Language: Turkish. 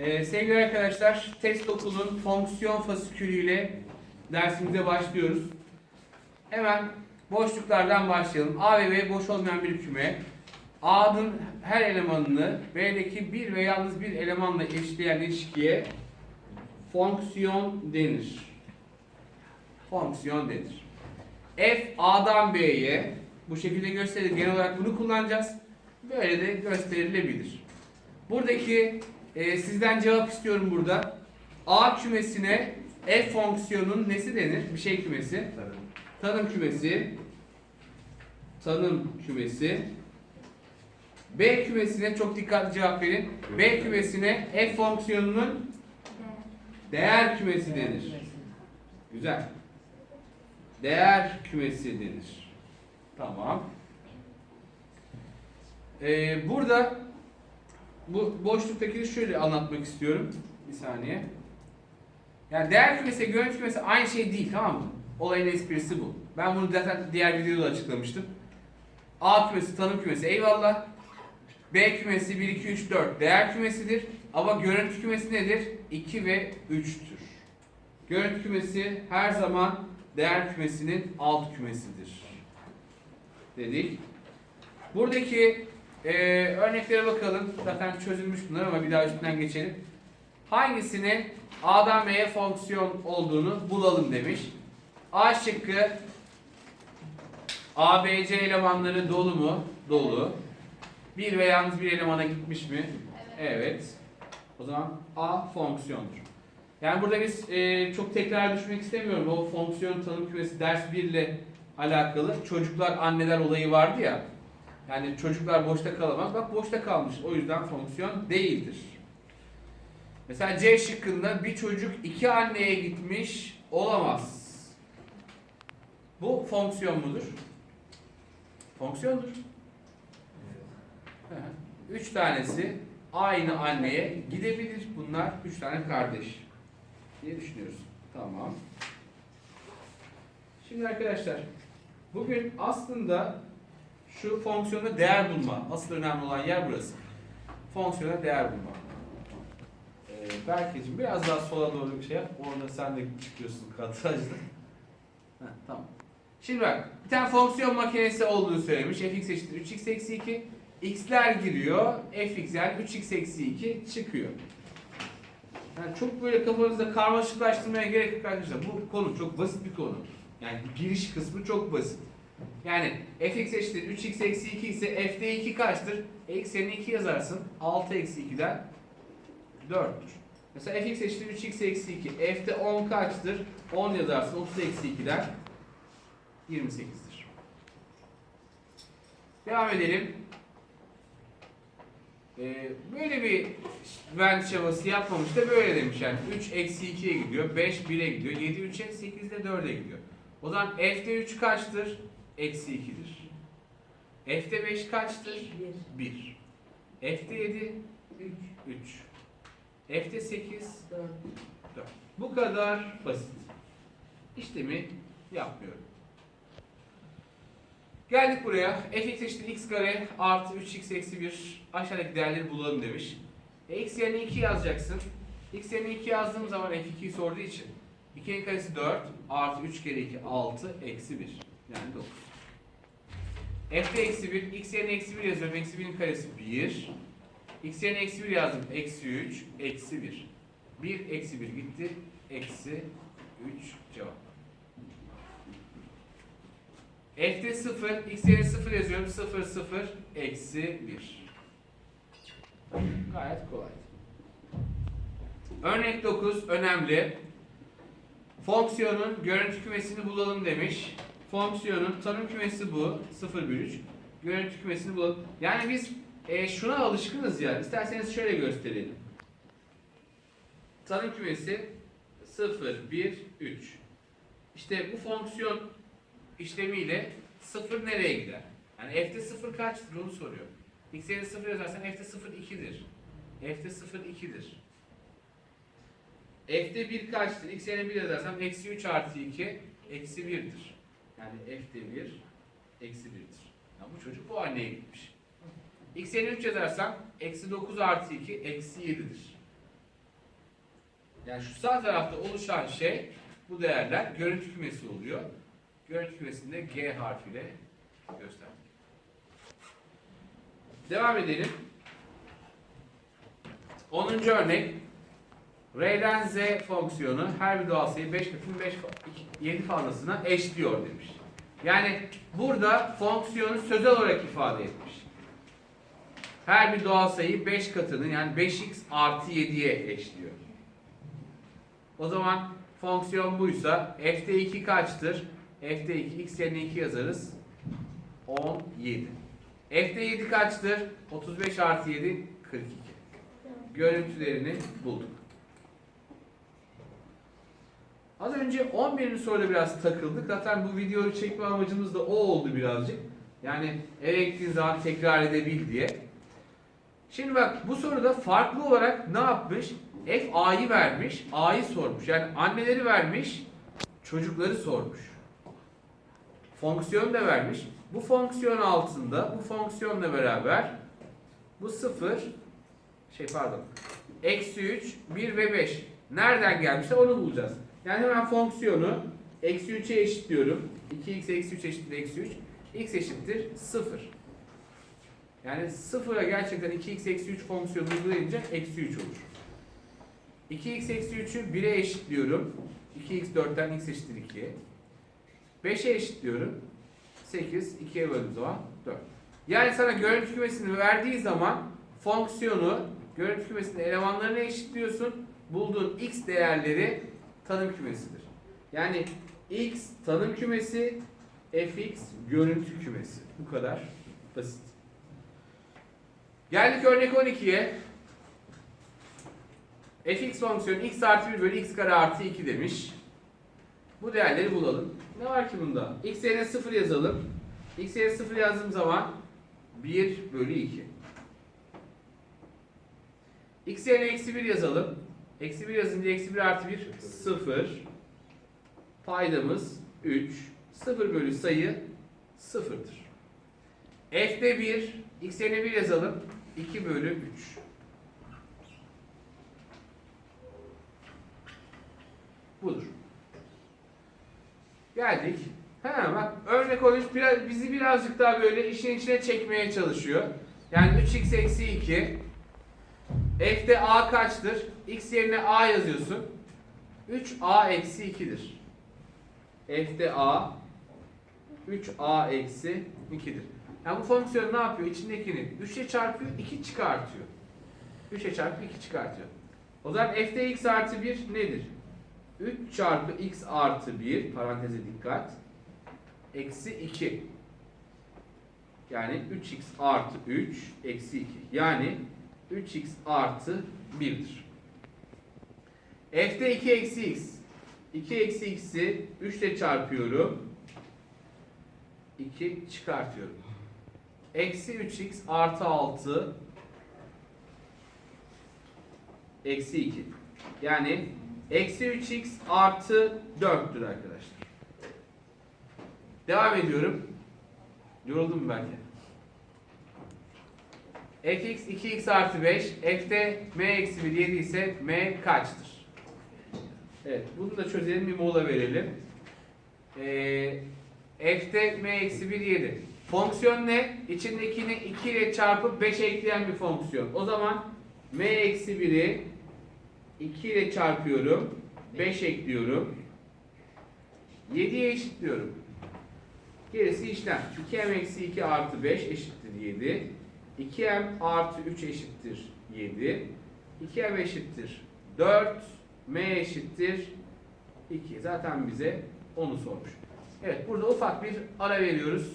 Ee, sevgili arkadaşlar, test okulun fonksiyon fasikülüyle dersimize başlıyoruz. Hemen boşluklardan başlayalım. A ve B boş olmayan bir küme. A'nın her elemanını B'deki bir ve yalnız bir elemanla eşleyen ilişkiye fonksiyon denir. Fonksiyon denir. F A'dan B'ye bu şekilde gösterilir. Genel olarak bunu kullanacağız. Böyle de gösterilebilir. Buradaki e, sizden cevap istiyorum burada. A kümesine f fonksiyonun nesi denir? Bir şey kümesi. Tanım kümesi. Tanım kümesi. B kümesine çok dikkatli cevap verin. B kümesine f fonksiyonunun değer kümesi denir. Güzel. Değer kümesi denir. Tamam. Ee, burada bu boşluktakini şöyle anlatmak istiyorum. Bir saniye. Yani değer kümesi, görüntü kümesi aynı şey değil tamam mı? Olayın esprisi bu. Ben bunu zaten diğer videoda açıklamıştım. A kümesi, tanım kümesi eyvallah. B kümesi 1, 2, 3, 4 değer kümesidir. Ama görüntü kümesi nedir? 2 ve 3'tür. Görüntü kümesi her zaman değer kümesinin alt kümesidir. Dedik. Buradaki e, örneklere bakalım. Zaten çözülmüş bunlar ama bir daha üstünden geçelim. Hangisinin A'dan B'ye fonksiyon olduğunu bulalım demiş. A şıkkı A, B, C elemanları dolu mu? Dolu. Bir ve yalnız bir elemana gitmiş mi? Evet. O zaman A fonksiyondur. Yani burada biz e, çok tekrar düşmek istemiyorum. O fonksiyon tanım kümesi ders 1 ile alakalı. Çocuklar anneler olayı vardı ya. Yani çocuklar boşta kalamaz. Bak boşta kalmış. O yüzden fonksiyon değildir. Mesela C şıkkında bir çocuk iki anneye gitmiş olamaz. Bu fonksiyon mudur? Fonksiyondur. Üç tanesi aynı anneye gidebilir. Bunlar üç tane kardeş diye düşünüyoruz. Tamam. Şimdi arkadaşlar bugün aslında şu fonksiyonda değer bulma. Asıl önemli olan yer burası. Fonksiyona değer bulma. Ee, Berkeciğim biraz daha sola doğru bir şey yap. Orada sen de çıkıyorsun kadrajda. Tamam. Şimdi bak bir tane fonksiyon makinesi olduğunu söylemiş. fx eşittir 3x eksi 2. x'ler giriyor. fx yani 3x eksi 2 çıkıyor. Yani çok böyle kafanızda karmaşıklaştırmaya gerek yok arkadaşlar. Bu konu çok basit bir konu. Yani giriş kısmı çok basit. Yani fx eşittir 3x eksi 2 ise f'de 2 kaçtır? Eksenini 2 yazarsın. 6 eksi 2'den 4'tür. Mesela fx eşittir 3x eksi 2. f'de 10 kaçtır? 10 yazarsın. 30 eksi 2'den 28'dir. Devam edelim. Ee, böyle bir Venn şeması yapmamış da böyle demiş yani 3 eksi 2'ye gidiyor, 5 1'e gidiyor, 7 3'e, 8 de 4'e gidiyor. O zaman f'de 3 kaçtır? Eksi 2'dir. f'de 5 kaçtır? 1. f'de 7? 3. 3. f'de 8? 4. 4. Bu kadar basit. İşlemi yapmıyorum. Geldik buraya. fx eşittir x kare artı 3x eksi 1 aşağıdaki değerleri bulalım demiş. E, x yerine 2 yazacaksın. x yerine 2 yazdığım zaman f2'yi sorduğu için 2'nin karesi 4 artı 3 kere 2 6 eksi 1 yani 9. f'de eksi 1 x yerine eksi 1 yazıyorum. Eksi 1'in karesi 1. x yerine eksi 1 yazdım. Eksi 3 eksi 1. 1 eksi 1 gitti. Eksi 3 cevap. F'de 0, x yerine 0 yazıyorum. 0, 0, eksi 1. Gayet kolay. Örnek 9 önemli. Fonksiyonun görüntü kümesini bulalım demiş. Fonksiyonun tanım kümesi bu. 0, 1, 3. Görüntü kümesini bulalım. Yani biz e, şuna alışkınız ya. İsterseniz şöyle gösterelim. Tanım kümesi 0, 1, 3. İşte bu fonksiyon işlemiyle 0 nereye gider? Yani f'de 0 kaçtır onu soruyor. x yerine 0 yazarsan f'de 0 2'dir. f'de 0 2'dir. f'de 1 kaçtır? x yerine 1 yazarsam eksi 3 artı 2 eksi 1'dir. Yani f'de 1 eksi 1'dir. Yani bu çocuk bu anneye gitmiş. x yerine 3 yazarsam eksi 9 artı 2 eksi 7'dir. Yani şu sağ tarafta oluşan şey bu değerler görüntü kümesi oluyor. Görüntü kümesinde G harfiyle gösterdik. Devam edelim. 10. örnek R'den Z fonksiyonu her bir doğal sayı 5 katın 5 7 fazlasına eşliyor demiş. Yani burada fonksiyonu sözel olarak ifade etmiş. Her bir doğal sayı 5 katını yani 5x artı 7'ye eşliyor. O zaman fonksiyon buysa f'de 2 kaçtır? f'de 2 x yerine 2 yazarız. 17. f'de 7 kaçtır? 35 artı 7 42. Görüntülerini bulduk. Az önce 11. soruda biraz takıldık. Zaten bu videoyu çekme amacımız da o oldu birazcık. Yani eve gittiğin zaman tekrar edebil diye. Şimdi bak bu soruda farklı olarak ne yapmış? F A'yı vermiş, A'yı sormuş. Yani anneleri vermiş, çocukları sormuş. Fonksiyon da vermiş. Bu fonksiyon altında, bu fonksiyonla beraber bu sıfır, şey pardon, eksi 3, 1 ve 5. Nereden gelmişse onu bulacağız. Yani hemen fonksiyonu eksi 3'e eşitliyorum. 2x eksi 3 eşittir eksi 3. x eşittir 0. Yani sıfıra gerçekten 2x eksi 3 fonksiyonu uygulayınca eksi 3 olur. 2x eksi 3'ü 1'e eşitliyorum. 2x 4'ten x eşittir 2. 5'e eşitliyorum. 8, 2'ye böldüğüm zaman 4. Yani sana görüntü kümesini verdiği zaman fonksiyonu görüntü kümesinin elemanlarına eşitliyorsun. Bulduğun x değerleri tanım kümesidir. Yani x tanım kümesi, fx görüntü kümesi. Bu kadar basit. Geldik örnek 12'ye. fx fonksiyonu x artı 1 bölü x kare artı 2 demiş. Bu değerleri bulalım. Ne var ki bunda? x yerine 0 yazalım. x yerine 0 yazdığım zaman 1 bölü 2. x yerine eksi 1 yazalım. Eksi 1 yazınca eksi 1 artı 1 0. Paydamız 3. 0 bölü sayı 0'dır. f'de 1, x yerine 1 yazalım. 2 bölü 3. Budur. Geldik. Ha bak örnek 13 biraz, bizi birazcık daha böyle işin içine çekmeye çalışıyor. Yani 3x eksi 2. F'de a kaçtır? X yerine a yazıyorsun. 3a eksi 2'dir. F'de a 3a eksi 2'dir. Yani bu fonksiyon ne yapıyor? İçindekini 3'e çarpıyor, 2 çıkartıyor. 3'e çarpıyor, 2 çıkartıyor. O zaman f'de x artı 1 nedir? 3 çarpı x artı 1, paranteze dikkat, eksi 2. Yani 3x artı 3 eksi 2. Yani 3x artı 1'dir. F'de 2 eksi x. 2 eksi x'i 3 ile çarpıyorum. 2 çıkartıyorum. Eksi 3x artı 6 eksi 2. Yani eksi 3x artı 4'tür arkadaşlar. Devam ediyorum. Yoruldum belki? Fx 2x artı 5. f'de m eksi 1 7 ise m kaçtır? Evet bunu da çözelim bir mola verelim. Ee, f'de m eksi 1 7. Fonksiyon ne? İçindekini 2 ile çarpıp 5 ekleyen bir fonksiyon. O zaman m eksi 1'i 2 ile çarpıyorum. 5 ekliyorum. 7'ye eşitliyorum. Gerisi işlem. 2m eksi 2 artı 5 eşittir 7. 2m artı 3 eşittir 7. 2m eşittir 4. m eşittir 2. Zaten bize onu sormuş. Evet burada ufak bir ara veriyoruz.